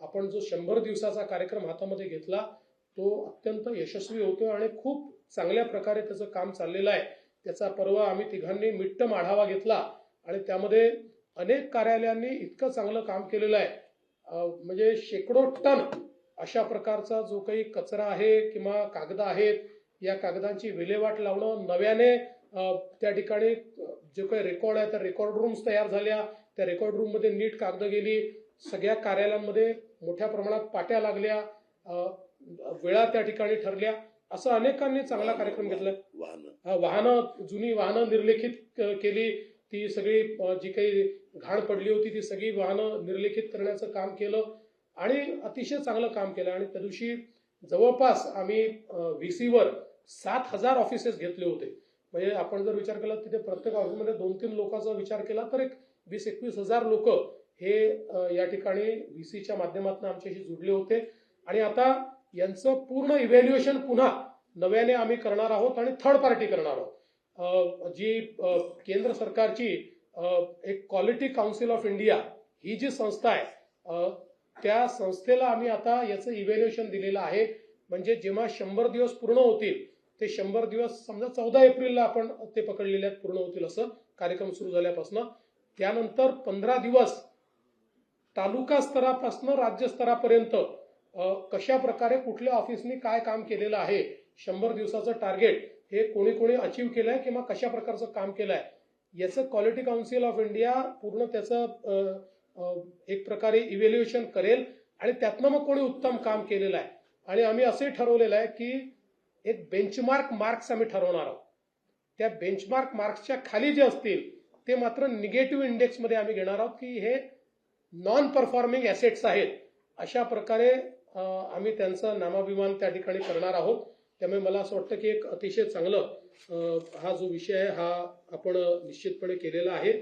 आपण जो शंभर दिवसाचा कार्यक्रम हातामध्ये घेतला तो अत्यंत यशस्वी होतो आणि खूप चांगल्या प्रकारे त्याचं काम चाललेलं आहे. त्याचा परवा आम्ही तिघांनी मिट्टम आढावा घेतला आणि त्यामध्ये अनेक कार्यालयांनी इतकं चांगलं काम केलेलं आहे. म्हणजे शेकडो टन अशा प्रकारचा जो काही कचरा आहे किंवा कागद आहेत या कागदांची विल्हेवाट लावणं नव्याने त्या ठिकाणी जो जे काही रेकॉर्ड आहे त्या रेकॉर्ड रूम्स तयार झाल्या. त्या रेकॉर्ड रूममध्ये नीट कागद गेली. सगळ्या कार्यालयांमध्ये मोठ्या प्रमाणात पाट्या लागल्या वेळा त्या ठिकाणी ठरल्या. असं अनेकांनी चांगला कार्यक्रम घेतला. वाहनं. जुनी वाहनं निर्लेखित केली. ती सगळी जी काही घाण पडली होती ती सगळी वाहनं निर्लेखित करण्याचं काम केलं आणि अतिशय चांगलं काम केलं. आणि त्या दिवशी जवळपास आम्ही व्ही सीवर सात हजार ऑफिसेस घेतले होते. म्हणजे आपण जर विचार केला तिथे प्रत्येक ऑफिसमध्ये दोन तीन लोकांचा विचार केला तर एक वीस एकवीस हजार लोक हे या ठिकाणी व्ही सीच्या माध्यमातून आमच्याशी जुडले होते. आणि आता यांचं पूर्ण इव्हॅल्युएशन पुन्हा नव्याने आम्ही करणार आहोत आणि थर्ड पार्टी करणार आहोत. जी केंद्र सरकारची एक क्वालिटी काउन्सिल ऑफ इंडिया ही जी संस्था आहे त्या संस्थेला आम्ही आता याचं इव्हॅल्युएशन दिलेलं आहे. म्हणजे जेव्हा शंभर दिवस पूर्ण होतील ते शंभर दिवस समजा चौदा एप्रिलला आपण ते पकडलेले आहेत पूर्ण होतील असं कार्यक्रम सुरू झाल्यापासून. त्यानंतर पंधरा दिवस तालुका स्तरापासून राज्य स्तरापर्यंत कशा प्रकारे कुठल्या ऑफिसनी काय काम केलेलं आहे शंभर दिवसाचं टार्गेट हे कोणी कोणी अचीव केलंय किंवा कशा प्रकारचं काम केलंय याचं क्वालिटी काउन्सिल ऑफ इंडिया पूर्ण त्याचं एक प्रकारे इव्हॅल्युएशन करेल आणि त्यातनं मग कोणी उत्तम काम केलेलं आहे. आणि आम्ही असंही ठरवलेलं आहे की एक बेंचमार्क मार्क्स आम्ही ठरवणार आहोत. त्या बेंचमार्क मार्क्सच्या खाली जे असतील ते मात्र निगेटिव्ह इंडेक्समध्ये आम्ही घेणार आहोत की हे नॉन परफॉर्मिंग ॲसेट्स आहेत. अशा प्रकारे आम्ही त्यांचा नामाभिमान त्या ठिकाणी करणार आहोत. त्यामुळे मला असं वाटतं की एक अतिशय चांगलं हा जो विषय आहे हा आपण निश्चितपणे केलेला आहे.